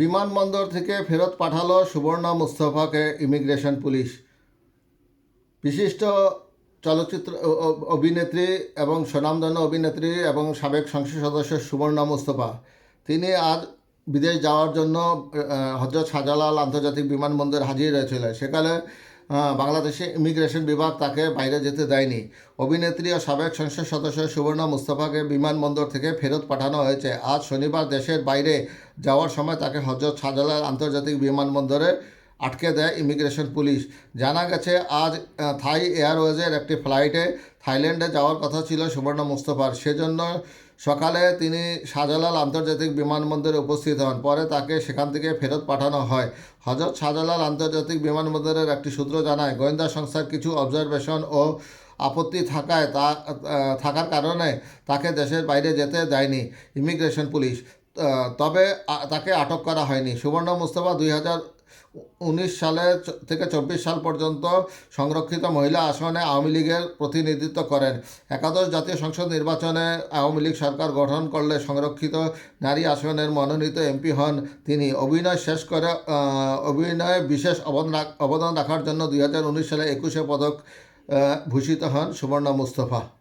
বিমানবন্দর থেকে ফেরত পাঠালো সুবর্ণা মুস্তফাকে ইমিগ্রেশন পুলিশ। বিশিষ্ট চলচ্চিত্র অভিনেত্রী এবং স্বনামধন্য অভিনেত্রী এবং সাবেক সংসদ সদস্য সুবর্ণা মুস্তফা। তিনি আজ বিদেশ যাওয়ার জন্য হজরত শাহজালাল আন্তর্জাতিক বিমানবন্দর হাজির হয়েছিলেন। আহ, বাংলাদেশে ইমিগ্রেশন বিভাগ তাকে বাইরে যেতে দেয়নি। অভিনেত্রী ও সাবেক সংসদ সদস্য সুবর্ণা মুস্তফাকে বিমানবন্দর থেকে ফেরত পাঠানো হয়েছে। আজ শনিবার দেশের বাইরে যাওয়ার সময় তাকে হজরত শাহজালাল আন্তর্জাতিক বিমানবন্দরে আটকে দেয় ইমিগ্রেশন পুলিশ। জানা গেছে, আজ থাই এয়ারওয়েজের একটি ফ্লাইটে থাইল্যান্ডে যাওয়ার কথা ছিল সুবর্ণ মুস্তফার। সেজন্য সকালে তিনি শাহজালাল আন্তর্জাতিক বিমানবন্দরে উপস্থিত হন। পরে তাকে সেখান থেকে ফেরত পাঠানো হয়। হজরত শাহজালাল আন্তর্জাতিক বিমানবন্দরের একটি সূত্র জানায়, গোয়েন্দা সংস্থার কিছু অবজারভেশন ও আপত্তি থাকায় তা থাকার কারণে তাকে দেশের বাইরে যেতে দেয়নি ইমিগ্রেশন পুলিশ। তবে তাকে আটক করা হয়নি। সুবর্ণ মুস্তফা দুই হাজার উনিশ সালে থেকে চব্বিশ সাল পর্যন্ত সংরক্ষিত মহিলা আসনে আওয়ামী লীগের প্রতিনিধিত্ব করেন। একাদশ জাতীয় সংসদ নির্বাচনে আওয়ামী লীগ সরকার গঠন করলে সংরক্ষিত নারী আসনের মনোনীত এমপি হন তিনি। অভিনয় শেষ করে অভিনয়ে বিশেষ অবদান রাখ- অবদান রাখার জন্য দুই হাজার উনিশ সালে একুশে পদক ভূষিত হন সুবর্ণা মুস্তফা।